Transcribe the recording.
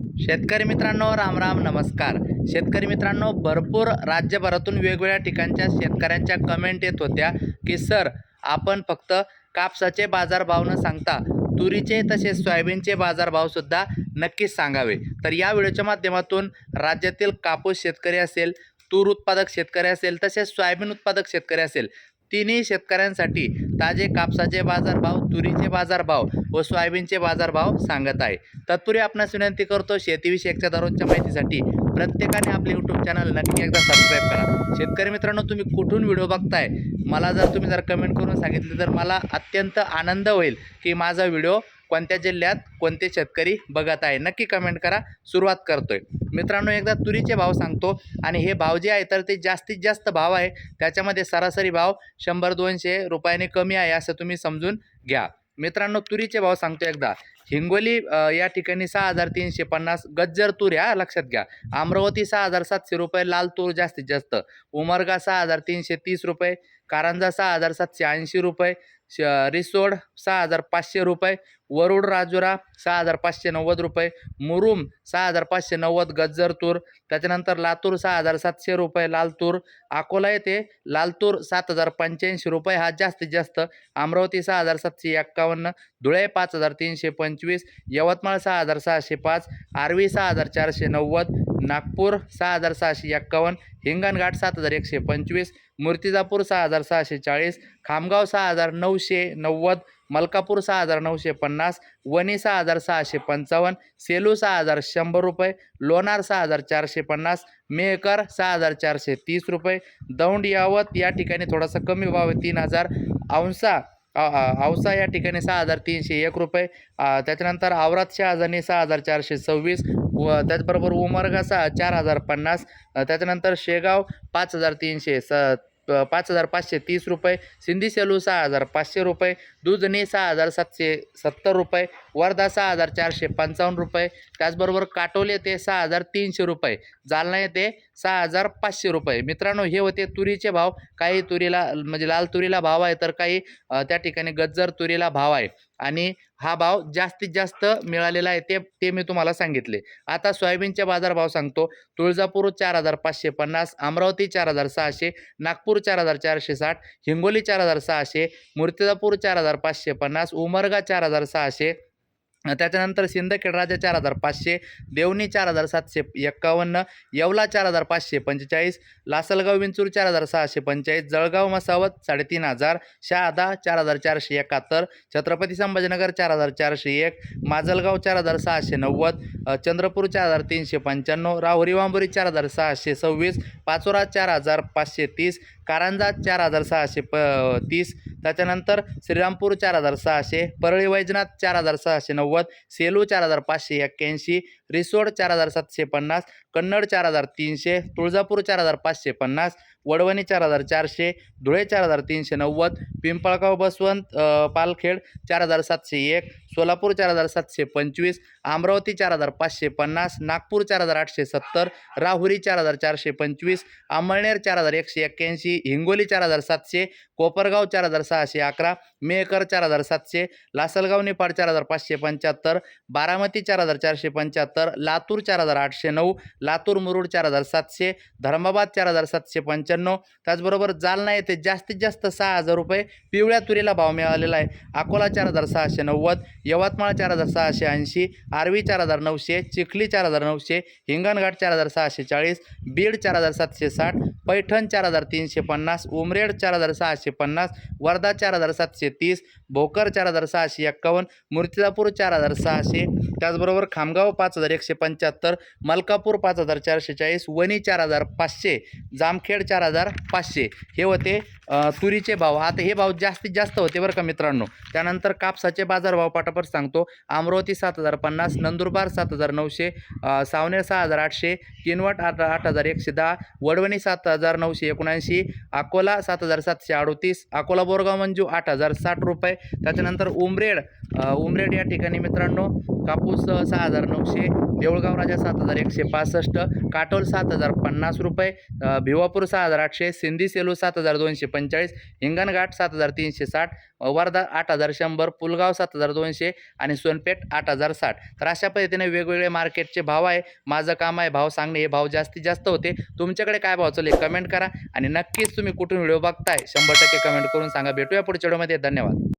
शेतकरी मित्रांनो राम राम नमस्कार. शेतकरी मित्रांनो भरपूर राज्यभरातून वेगवेगळ्या ठिकाणच्या शेतकऱ्यांच्या कमेंट येत होत्या की सर आपण फक्त कापसाचे बाजारभाव न सांगता तुरीचे तसेच सोयाबीनचे बाजारभावसुद्धा नक्कीच सांगावे. तर या व्हिडिओच्या माध्यमातून राज्यातील कापूस शेतकरी असेल तूर उत्पादक शेतकरी असेल तसेच सोयाबीन उत्पादक शेतकरी असेल तिन्ही शेतकऱ्यांसाठी ताजे कापसाचे बाजारभाव तुरीचे बाजारभाव व सोयाबीनचे बाजारभाव सांगत आहे. तत्पूर्वी आपणास विनंती करतो शेतीविषयकच्या दररोजच्या माहितीसाठी प्रत्येकाने आपले यूट्यूब चॅनल नक्की एकदा सबस्क्राईब करा. शेतकरी मित्रांनो तुम्ही कुठून व्हिडिओ बघताय? मला जर तुम्ही जर कमेंट करून सांगितले तर मला अत्यंत आनंद होईल की माझा व्हिडिओ कोणत्या जिल्ह्यात कोणते शेतकरी बघत आहे? नक्की कमेंट करा. सुरुवात करतोय. मित्रांनो एकदा तुरीचे भाव सांगतो. आणि हे भाव जे आहे तर ते जास्तीत जास्त भाव आहे. त्याच्यामध्ये सरासरी भाव शंभर दोनशे रुपयाने कमी आहे असं तुम्ही समजून घ्या. मित्रांनो तुरीचे भाव सांगतो एकदा. हिंगोली या ठिकाणी सहा हजार तीनशे पन्नास गज्जर तूर ह्या लक्षात घ्या. अमरावती सहा हजार सातशे रुपये लाल तूर जास्तीत जास्त. उमरगा सहा हजार तीनशे तीस रुपये. कारंजा सहा हजार सातशे ऐंशी रुपये श रिसोड सहा हजार पाचशे रुपये वरुड राजुरा सहा हजार पाचशे नव्वद रुपये मुरुम सहा हजार पाचशे नव्वद गज्जरतूर त्याच्यानंतर लातूर सहा हजार सातशे रुपये लालतूर अकोला येथे लालतूर सात हजार पंच्याऐंशी रुपये हा जास्तीत जास्त अमरावती सहा हजार सातशे एक्कावन्न धुळे पाच हजार तीनशे पंचवीस यवतमाळ सहा हजार सहाशे पाच आर्वी सहा हजार चारशे नव्वद नागपूर सहा हजार सहाशे एक्कावन्न हिंगणघाट सात हजार एकशे पंचवीस मूर्तिजापूर सहा हजार सहाशे चाळीस खामगाव सहा हजार नऊशे नव्वद मलकापूर सहा हजार नऊशे पन्नास वणी सहा हजार सहाशे पंचावन्न सेलू सहा हजार शंभर रुपये लोणार सहा हजार चारशे पन्नास मेहकर सहा हजार चारशे तीस रुपये दौंड यावत या ठिकाणी थोडासा कमी भाव आहे तीन हजार. औंसा औसा या ठिकाणी सहा हजार तीनशे एक रुपये. त्याच्यानंतर आवरात शहाजणी सहा हजार चारशे सव्वीस. व त्याचबरोबर उमरगा सहा चार हजार पन्नास. त्याच्यानंतर शेगाव पाच हजार तीनशे स पाच हजार पाचशे तीस रुपये सिंधी सेलू सहा हजार पाचशे रुपये दुधनी सहा हजार सातशे सत्तर रुपये वर्धा सहा हजार चारशे पंचावन्न रुपये त्याचबरोबर काटोल येथे सहा हजार तीनशे रुपये जालना येथे सहा हजार पाचशे रुपये. मित्रांनो हे होते तुरीचे भाव. काही तुरीला म्हणजे लाल तुरीला भाव आहे तर काही त्या ठिकाणी गज्जर तुरीला भाव आहे. आणि हा भाव जास्तीत जास्त मिळालेला आहे ते ते मी तुम्हाला सांगितले. आता सोयाबीनचे बाजारभाव सांगतो. तुळजापूर चार हजार पाचशे पन्नास अमरावती चार हजार सहाशे नागपूर चार हजार चारशे साठ हिंगोली चार हजार सहाशे मूर्तिजापूर चार हजार पाचशे पन्नास उमरगा चार हजार सहाशे त्याच्यानंतर सिंदखेड राजा चार हजार पाचशे देवणी चार हजार सातशे एक्कावन्न येवला चार हजार पाचशे पंचेचाळीस लासलगाव विंचूर चार हजार सहाशे पंचेचाळीस जळगाव मसावत साडेतीन हजार शहादा चार हजार चारशे एकाहत्तर छत्रपती संभाजीनगर चार हजार चारशे एक माजलगाव चार हजार सहाशे नव्वद चंद्रपूर चार हजार तीनशे पंच्याण्णव राहुरी वांबुरी चार हजार सहाशे सव्वीस पाचोरा चार हजार पाचशे तीस कारंजा चार हजार सहाशे प तीस त्याच्यानंतर श्रीरामपूर चार हजार सहाशे परळी वैजनाथ चार हजार सहाशे नव्वद सेलू चार हजार पाचशे एक्क्याऐंशी रिसोड चार हजार सातशे पन्नास कन्नड चार हजार तीनशे तुळजापूर चार हजार पाचशे पन्नास वडवणी चार हजार चारशे धुळे चार हजार तीनशे नव्वद पिंपळगाव बसवंत पालखेड चार हजार सातशे एक सोलापूर चार हजार सातशे पंचवीस अमरावती चार हजार पाचशे पन्नास नागपूर चार हजार आठशे सत्तर राहुरी चार हजार चारशे पंचवीस अमळनेर चार हजार एकशे एक्क्याऐंशी हिंगोली चार हजार सातशे कोपरगाव चार हजार सहाशे अकरा मेहकर चार हजार सातशे लासलगाव निफाड चार हजार पाचशे पंच्याहत्तर बारामती चार हजार चारशे पंच्याहत्तर लातूर चार हजार आठशे नऊ लातूर मुरुड चार हजार सातशे धर्माबाद चार हजार सातशे पंच्याण्णव त्याचबरोबर जालना येथे जास्तीत जास्त सहा हजार रुपये पिवळ्या तुरीला भाव मिळालेला आहे अकोला चार हजार सहाशे नव्वद यवतमाळ चार हजार सहाशे ऐंशी आर्वी चार हजार नऊशे चिखली चार हजार नऊशे हिंगणघाट चार हजार सहाशे चाळीस बीड चार हजार सातशे साठ पैठण चार हजार तीनशे पन्नास उमरेड चार हजार सहाशे पन्नास वर्धा चार हजार सातशे तीस भोकर चार हजार सहाशे एक्कावन्न मूर्तिजापूर चार हजार सहाशे त्याचबरोबर खामगाव पाच हजार एकशे पंच्याहत्तर मलकापूर पाच हजार चारशे चाळीस वणी चार हजार पाचशे जामखेड चार हजार पाचशे. हे होते तुरीचे भाव. आता हे भाव जास्तीत जास्त होते बरं का मित्रांनो. त्यानंतर कापसाचे बाजारभाव पाठापट सांगतो. अमरावती सात हजार पन्नास नंदुरबार सात हजार नऊशे सावनेर सहा हजार आठशे किनवट आठ आठ हजार एकशे दहा वडवणी सात हजार नऊशे एकोणऐंशी अकोला सात हजार सातशे अडोतीस अकोला बोरगाव मंजू आठ हजार साठ रुपये त्याच्यानंतर उमरेड उमरेड या ठिकाणी मित्रांनो कापूस सहा हजार नऊशे देऊळगाव राजा सात हजार एकशे पासष्ट काटोल सात हजार पन्नास रुपये भिवापूर सहा हजार आठशे सिंधी सेलू सात हजार दोनशे पंचेचाळीस हिंगणघाट सात हजार तीनशे साठ वर्धा आठ हजार शंभर पुलगाव सात हजार दोनशे आणि सोनपेठ आठ हजार साठ. तर अशा पद्धतीने वेगवेगळे मार्केटचे भाव आहे. माझं काम आहे भाव सांगणे हे भाव जास्तीत जास्त होते. तुमच्याकडे काय भाव चालले कमेंट करा आणि नक्कीच तुम्ही कुठून व्हिडिओ बघताय शंभर टक्के कमेंट करून सांगा. भेटूया पुढच्या व्हिडिओमध्ये. धन्यवाद.